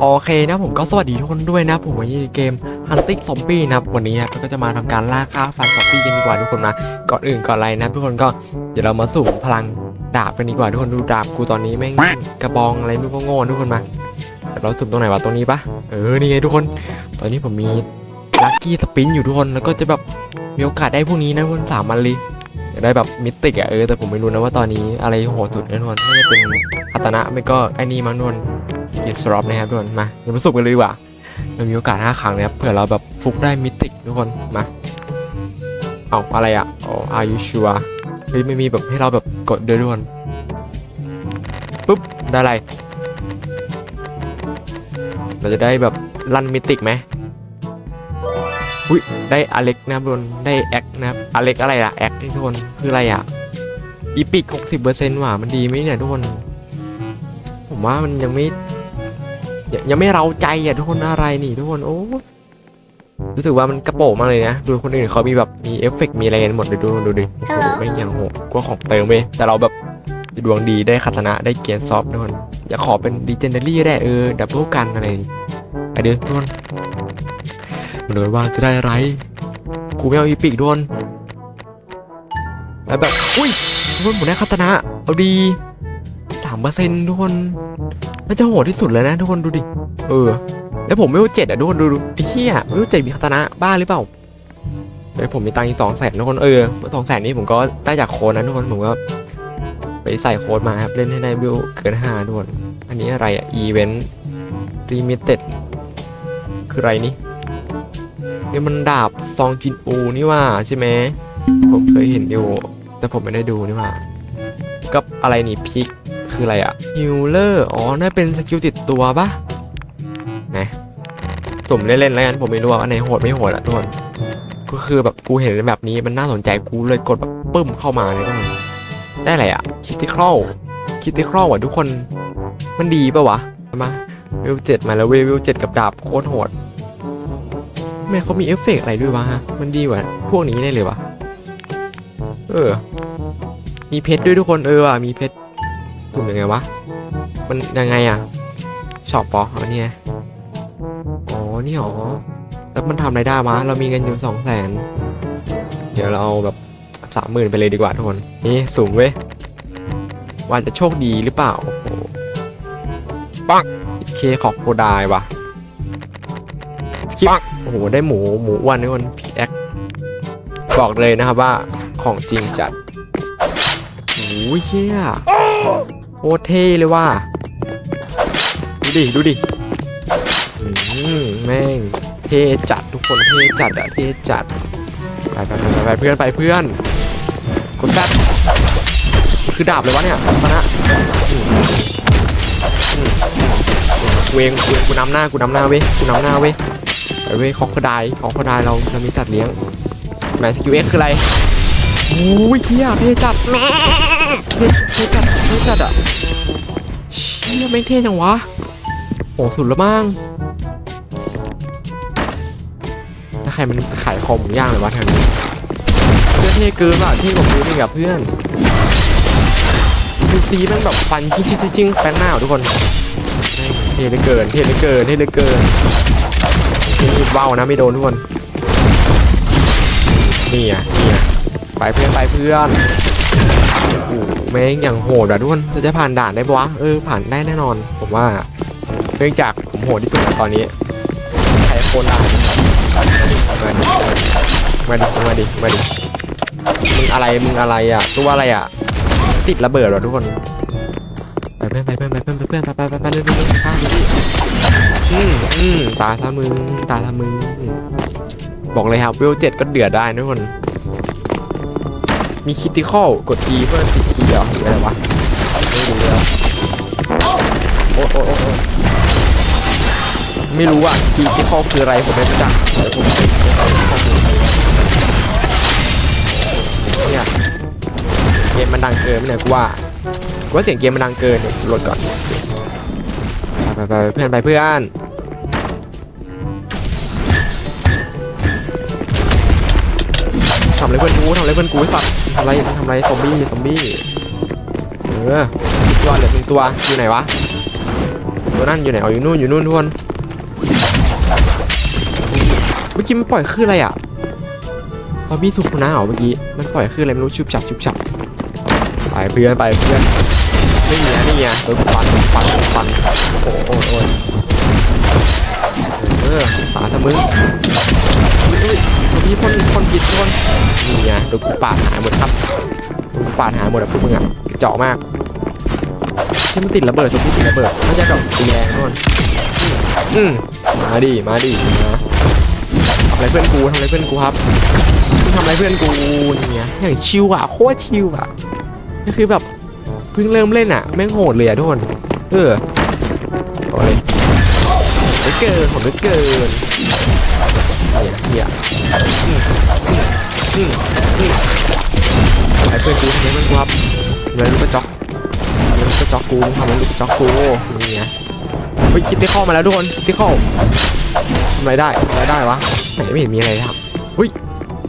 โอเคนะผมก็สวัสดีทุกคนด้วยนะ ผมวันนี้ในเกม Hunting Zombie นะวันนี้ครับก็จะมาทำการล่าฆ่าฟันซอมบี้กันดีกว่าทุกคนนะก่อนอื่นก่อนอะไรนะ ทุกคนก็เดี๋ยวเรามาสู่พลังดาบกันดีกว่าทุกคนดูดาบกูตอนนี้แม่งกระบองอะไรไม่นก็โง่ทุกคนมาเดี๋ยวเราสุ่มตรงไหนวะตรงนี้ปะเออนี่ไงทุกคน ตอนนี้ผมมีลัคกี้สปินอยู่ทุกคนแล้วก็จะแบบมีโอกาสได้พวกนี้นะทุกคนสามมันเลยอยากได้แบบมิติกอะเออแต่ผมไม่รู้นะว่าตอนนี้อะไรโหดสุดแนะทุกคนน่าจะเป็นคาตานะไม่ก็ไอ้นี่มั้งทุกค นกิสล็อปนะครับทุกคนมาเดี๋ยวมาสุ่มกันเลยดีกว่าเรามีโอกาส5ครั้งนะครับเผื่อเราแบบฟุกได้มิติกทุกคนมาเอาอะไรอะอ๋อ are you sure เฮ้ยไม่มีแบบให้เราแบบกดด้วยทุกคนปุ๊บได้อะไร เราจะได้แบบลั่นมิติกไหมอุ้ยได้อเล็กนะครับทุกคนได้แอคนะครับอเล็กอะไรล่ะแอคทุกคนคืออะไรอะอีพิก60%ว่ะมันดีไหมเนี่ยทุกคน ผมว่ามันยังไม่ ยังยังไม่เราใจอะทุกคนอะไรนี่ทุกคนโอ้รู้สึกว่ามันกระโปงมากเลยนะ ดูคนอื่นเขามีแบบมีเอฟเฟกต์มีอะไรกันหมดเลยดูดูดิโอ้โหไม่งยังโหกว่าของเติมเว้ยแต่เราแบบดวงดีได้คาตนะได้เกียร์ซอฟทุกคนอยากขอเป็นดีเจนเดอรี่ได้เออดับเบิลกันอะไรไปเด้อทุกคนมาดูกันว่าจะได้อะไรกูไม่เอาอีปิกทุกคนแล้วแบบอุ้ยทุกคนผมได้คาตนะเอาดีสามเปอร์เซ็นต์ทุกคนน่าจะโหดที่สุดเลยนะทุกคนดูดิ เออ แล้วผมไม่รู้เจ็ดอะทุกคนดูดูไอ้เหี้ยไม่รู้เจ็ดมีคาตนะบ้าหรือเปล่าเดี๋ยวผมมีตังค์อีกสองแสนทุกคนเออสองแสนนี้ผมก็ได้จากโค้ดนะทุกคนผมก็ไปใส่โค้ดมาครับเล่นให้ได้วิวเกินห้าทุกคนอันนี้อะไรอะอีเวนต์รีมิเต็ดคืออะไรนี่นี่มันดาบซองจินอูนี่ว่าใช่ไหมผมเคยเห็นอยู่แต่ผมไม่ได้ดูนี่ว่ากับอะไรนี่พิก คืออะไรอะฮิลเลอร์อ๋อน่าเป็นสกิลติดตัวปะไหนสุ่มเล่นๆแล้วกันผมไม่รู้ว่าอันไหนโหดไม่โหดอะทุกคนก็คือแบบกูเห็นแบบนี้มันน่าสนใจกูเลยกดแบบปึ้มเข้ามาเลยทุกคนได้อะไรอะคิติครอลคิติครอลอะทุกคนมันดีปะวะมาเวเจ็ดมาแล้วเวลเจ็ดกับดาบโคตรโหดทำไมเขามีเอฟเฟกอะไรด้วยวะฮะมันดีกว่าพวกนี้ได้เลยวะเออ มีเพชรด้วยทุกคนเออว่ะมีเพชร สุ่มยังไงวะ มันยังไงอะช็อปปออันนี้ไงอ๋อ นี่หรอ แล้วมันทำไรได้วะเรามีเงินอยู่สองแสน เดี๋ยวเราเอาแบบสามหมื่นไปเลยดีกว่าทุกคน นี่สูงเว้ยว่าจะโชคดีหรือเปล่าปังเคขอบโคดายวะปังโอ้โห ได้หมู หมูอ้วนทุกคนพีแอคบอกเลยนะครับว่าของจริงจัดโอ้ยเชี่ย โคตรเท่เลยว่ะดูดิ ดูดิแม่ง เท่จัดทุกคนเท่จัดอะเท่จัด ไปไปไปไปเพื่อนไปเพื่อนกดแซดคือดาบเลยวะเนี่ยตอนะเองเองกูนำหน้ากูนำหน้าเว้ยกูนำหน้าเว้ยไปเว้ยคอกกระไดคอกกระไดเราเรามีจัดเลี้ยงแมสกิลเอ็กคืออะไรโอ้ยเฮียเท่จัดแม่ เท่เท่จัดเท่จัดอะเชี่ยไม่งเท่จังวะโอ้สุดล้วมั้งถ้าใครมันขายคอมย่างเลยวะแถวนี้เพื่อนเท่เกินว่ะเท่กว่ากูนี่กับเพื่อนดูซีแม่งแบบฟันจิ้งจิ้งจิ้งแป้นหน้าทุกคนเท่เหลือเกินเท่เหลือเกินเท่เหลือเกินเท่นี่ว้าวนะไม่โดนทุกคนนี่อะนี่อะไปเพื่อนไปเพื่อน ม่งอย่างโหดอะทุกคนเราจะผ่านด่านได้ปะวะเออผ่านได้แน่นอน ผมว่าเนื่องจากผมโหดที่สุดแล้วตอนนี้ใครโคนด่านมาดิมาดิมาดิมาดิมึงอะไรมึงอะไรอะตัวอะไรอะติดระเบิดเหรอทุกคนไปเพื่อนไปเพื่อนไปเพื่อนไปเพื่อนไปไปไปไปเรื่อยๆไปข้ามดิอืมอืมตาซามึงตาซามึงบอกเลยครับเวลเจ็ดก็เดือดได้นะทุกคน มีคิติคอลกด E เพื่อติดคีย์เหรอหรืออะไรวะไม่รู้แล้วโอ้โอ้โอ้ไม่รู้อะคีติคอลคืออะไรผมไม่รู้จักเดี๋ยวผมเนี่ยเกมมันดังเกินไม่เนี่ยกูว่ากูว่าเสียงเกมมันดังเกินเดี๋ยวลดก่อนไปไปเพื่อนไปเพื่อน ทำอะไรเพื่อนกูทำอะไรเพื่อนกูไอ้สัตว์ทำอะไรทำอะไรซอมบี้ซอมบี้เออตัวเหลือหนึ่งตัวอยู่ไหนวะตัวนั่นอยู่ไหนอ๋อยู่นู่นอยู่นู่นทุกคนเมื่อกี้มันปล่อยคืออะไรอะตอนพี่สุกนะเหรอเมื่อกี้มันปล่อยคืออะไรไม่รู้ชุบฉับชุบฉับไปเพื่อนไปเพื่อนไม่มีนะนี่ไงโดนฟันฟันฟันโอ้โอ้โอ้ย เออตาทะมึงอุ้ยอุ้ยตัวนี้พ่นพ่นพิษทุกคนนี่ไงโดนกูปาดหายหมดครับโดนกูปาดหายหมดอะพวกมึงอะเจาะมากที่มันติดระเบิดตัวที่ติดระเบิดน่าจะดอกตีแรงนู่นอืมมาดิมาดิมาทำอะไรเพื่อนกูทำอะไรเพื่อนกูครับทำอะไรเพื่อนกูเนี่ยอย่างชิวอะโคตรชิวอะนี่คือแบบเพิ่งเริ่มเล่นอะแม่งโหดเลยอะทุกคนเออโอ้ย ไม่เกินผมไม่เกินเนี่ยเนี่ยอืมอืมอืมไอ้เพื่อนกูทำไมเพื่อนกูครับทำไมลูกกระจอกทำลูกกระจอกกูทำลูกกระจอกกูนี่ไงเฮ้ยคิดที่เข้ามาแล้วทุกคนคิดที่เข้าทำอะไรได้ทำไรได้วะไหนไม่เห็นมีอะไรทำอุ้ย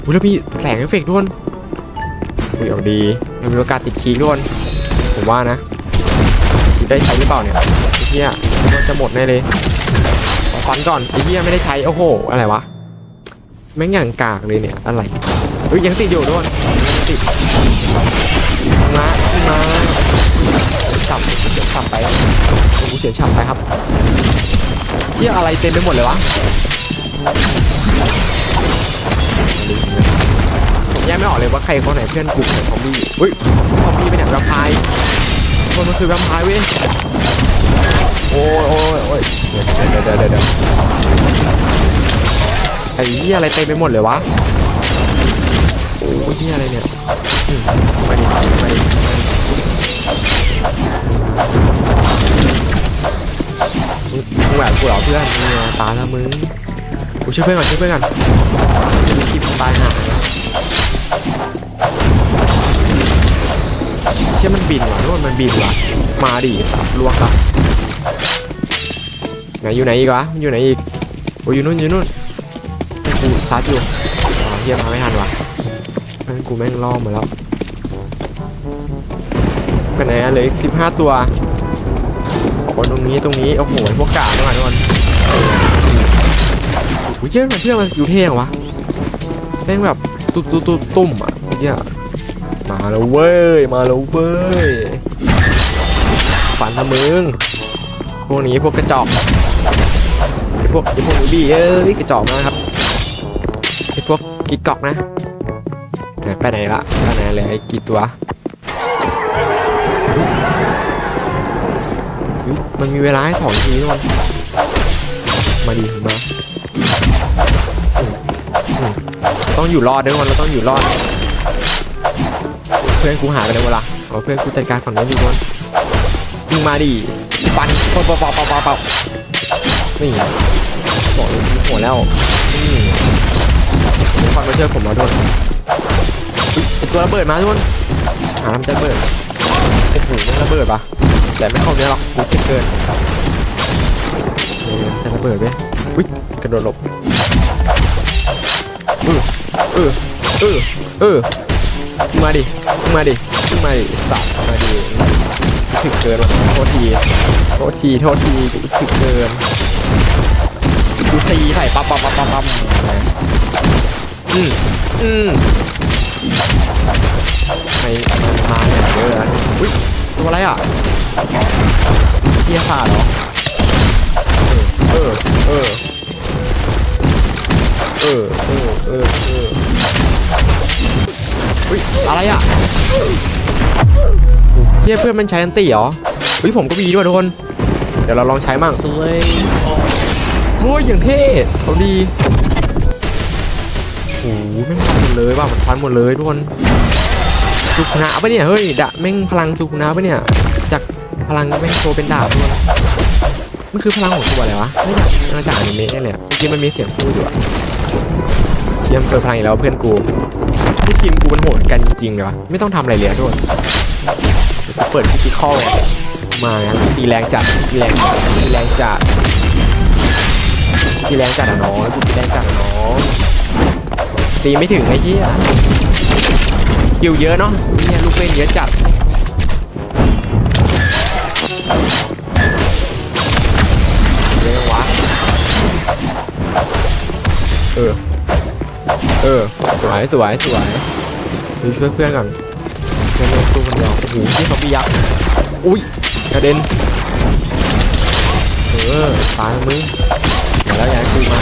อุ้ยแล้วมีแสงเอฟเฟกต์ทุกคนอุ้ยเอาดีมันมีโอกาสติดคีย์ทุกคนผมว่านะได้ใช้หรือเปล่าเนี่ยเหี้ยมันจะหมดแน่เลย ขอฟันก่อนไอ้เหี้ยไม่ได้ใช้โอ้โห อะไรวะแม่งอย่างกากเลยเนี่ยอะไรเฮ้ยยังติดอยู่ทุกคนยังติดมามาฉับเสียฉับไปครับกูเสียฉับไปครับเชี่ยอะไรเต็มไปหมดเลยวะผมแยกไม่ออกเลยว่าใครคนไหนเพื่อนกลุ่มไหนซอมบี้อุ้ยซอมบี้เป็นอย่างแวมไพร์คนมันคือแวมไพร์เว้ย อ้ยโอ้ยโอ้ยเดี๋ยวเดี๋ยวเดี๋ยวเดี๋ยวไอ้เหี้ยอะไรเต็มไปหมดเลยวะโอ้ยเหี้ยอะไรเนี่ยอืมมาดิมาดิมึงแบบกูเหรอเพื่อนมึงตายแล้วมึงกูช่วยเพื่อนก่อนช่วยเพื่อนก่อนมีคลิปตายหาเชื่อมันบินว่ะนู่นมันบินว่ะมาดิตับลวกตับ นอยู่ไหนอีกวะมันอยู่ไหนอีกโอ้ยอยู่นู่นอยู่นู่นกูซัดอยู่อ๋อเฮียมาไม่ทันวะเพื่นกูแม่งล่อมาแล้วไปไหนอะเหลืออีกสิบห้าตัวโอ้ยตรงนี้ตรงนี้โอ้โหพวกกาดด้วยทุกคนโอ้ยเจ้าเพื่อมันอยู่เท่งวะแม่งแบบตุ๊ตุ๊ตุ๊ตุ่มอะเนี่ยมาแล้วเว้ยมาแล้วเว้ยฝันทะมึงพวกนี้พวกกระจอก วกไอพวกบี้เอ้ยกระจอกมากครับไอพวกกิ๊กอกนะไปไหนละไปไหนเลยไอ้กี่ตัวมันมีเวลาให้สองทีทุกคนมาดีมาต้องอยู่รอดด้วยทุกคนเราต้องอยู่รอด เพื่อนกูหายไปแล้วเวลาเอาเพื่อนกูจัดการฝั่งนู้นดีกว่ามึงมาดิปันป่าเป่าเป่าเป่าเป่าเป่านี่ บอกเลยมีหัวแล้วนี่มีความาเชื่อผมมาด้วยไอตัวระเบิดมาทุกคนหาทำจะระเบิดโอ้โหมันระเบิดปะแต่ไม่เข้าเนี้ยหรอกกูเจ็บเกินเออจะระเบิดไหมอุ้ยกระโดดหลบเออเออเออเออมึงมาดิมึงมาดิมึงมาดิสัตว์มาดิถึกเกินว่ะโทษทีโทษทีโทษทีถึกเกิน ตีใส่ปั๊บปั๊บปั๊บปั๊บปั๊บอืมอืมใครมาเนี่ยเยอะนะอุ้ยตัวอะไรอะเฮียขาดเหรอเออเออเออเออเออเอออุ้ยอะไรอะเฮียเพื่อนมันใช้อันตีเหรออุ้ยผมก็มีด้วยทุกคน เดี๋ยวเราลองใช้มั่ง Slay โอ้ยอย่างเท่เขาดีโอ้โหแม่งฟันหมดเลยว่ะมันฟันหมดเลยทุกคนสุขุนะปะเนี่ยเฮ้ยดะแม่งพลังสุขุนะปะเนี่ยจากพลังแม่งโชว์เป็นดาบทุกคนมันคือพลังของตัวอะไรวะไม่ใช่มาจากอนิเมะเนี่ยเมื่อกี้มันมีเสียงพูดอยู่อะเชียมเปิดพลังอีกแล้วเพื่อนกูที่ทีมกูมันโหดกันจริงเลยวะไม่ต้องทำอะไรเลยทุกคนเดี๋ยวกูเปิดฟิสิคอลมางั้นตีแรงจัดตีแรงจัดตีแรงจัด ตีแรงจัดอะน้องกูตีแรงจัดอะน้องตีไม่ถึงไอ้เหี้ยกิวเยอะเนาะเนี่ยลูกเล่นเยอะจัดเยอะวะเออเออสวยสวยสวยดูช่วยเพื่อนก่อนเพื่อนโดนสู้คนเดียวโอ้โหที่ซอมบี้ยักษ์อุ้ยกระเด็นเออตายมึง แล้วยายกูมา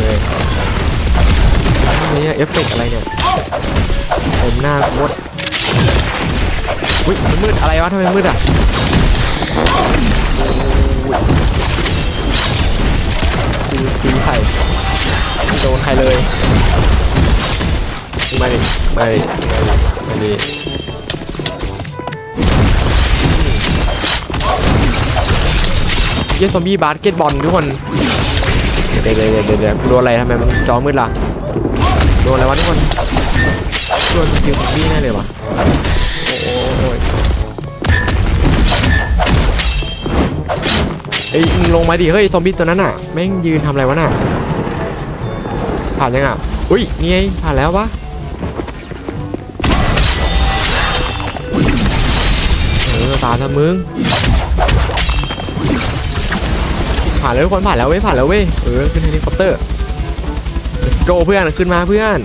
เลยนี่เอฟเฟกต์อะไรเนี่ยเต็มหน้าโคตรอุ้ยมันมืดอะไรวะทำไมมืดอะดูตีใส่ไม่โดนใครเลยไม่ดิไม่ดิไม่ดิเยี่ยซอมบี้บาสเกตบอลทุกคน เดี๋ยวเดี๋ยวเดี๋ยวเดี๋ยวโดนอะไรทำไมมันจอมืดล่ะโดนอะไรวะทุกคนโดนคิวซอมบี้แน่เลยวะโอ้โหเอ้ยลงมาดิเฮ้ยซอมบี้ตัวนั้นอะแม่งยืนทำอะไรวะน่ะผ่านยังอะอุ้ยนี่ไงผ่านแล้ววะเออตามซะมึง ผ่านแล้วทุกคนผ่านแล้วเว้ยผ่านแล้วเว้ยเออขึ้นเฮลิคอปเตอร์ let's go เพื่อนขึ้นมาเพื่อน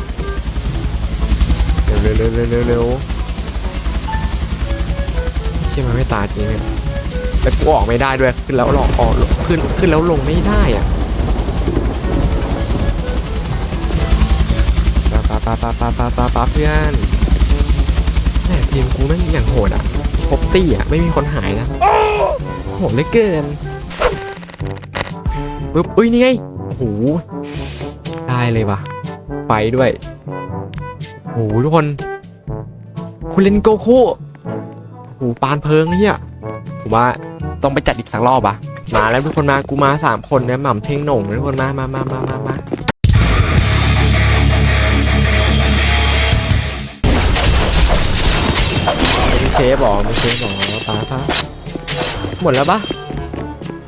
เร็วเร็วเร็วเร็วเร็วเร็วเชื่อมันไม่ตายจริงเนี่ยแต่กูออกไม่ได้ด้วยขึ้นแล้วลงออกขึ้นขึ้นแล้วลงไม่ได้อะปาปาปาปาปาปาปาเพื่อนแหมทีมกูแม่งอย่างโหดอะครบตี้อะไม่มีคนหายนะโหดเหลือเกิน ปึ๊บอุ้ยนี่ไงโอ้โหได้เลยว่ะไปด้วยโอ้โหทุกคน คุณเล่นโกโก้โอ้โหปานเพิงเฮียผมว่าต้องไปจัดอีกสักรอบอะมาแล้วทุกคนมากูมาสามคนนะหม่ำเท่งหน่งทุกคนมามามามามามาเชฟบอกมีเชฟบอกตาตาหมดแล้วปะ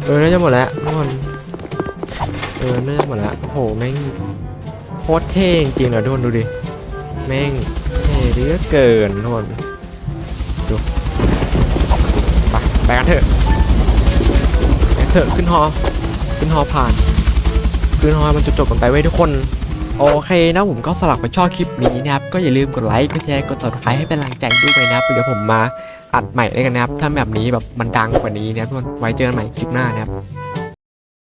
เออน่าจะหมดแล้วทุกคน เออน่าจะหมดล้วโอ้โหแม่งโคตรเท่จริงๆเหรอทุกคนดูดิ แม่งเท่เหลือเกินทุกคนดูไปไปกันเถอะไปกันเถอะขึ้นฮอขึ้นฮอผ่าน ขึ้นฮอมันจะจบกันไปไว้ทุกคน โอเคนะผมก็สลักไปชอบคลิปนี้นะครับ ก็อย่าลืมกดไลค์กดแชร์กด subscribe ให้เป็นแรงใจด้วยนะครับเดี๋ยวผมมาอัดใหม่เลยกันนะครับ ถ้าแบบนี้แบบมันดังกว่านี้นะครับทุกคนไว้เจอกันใหม่คลิปหน้านะครับ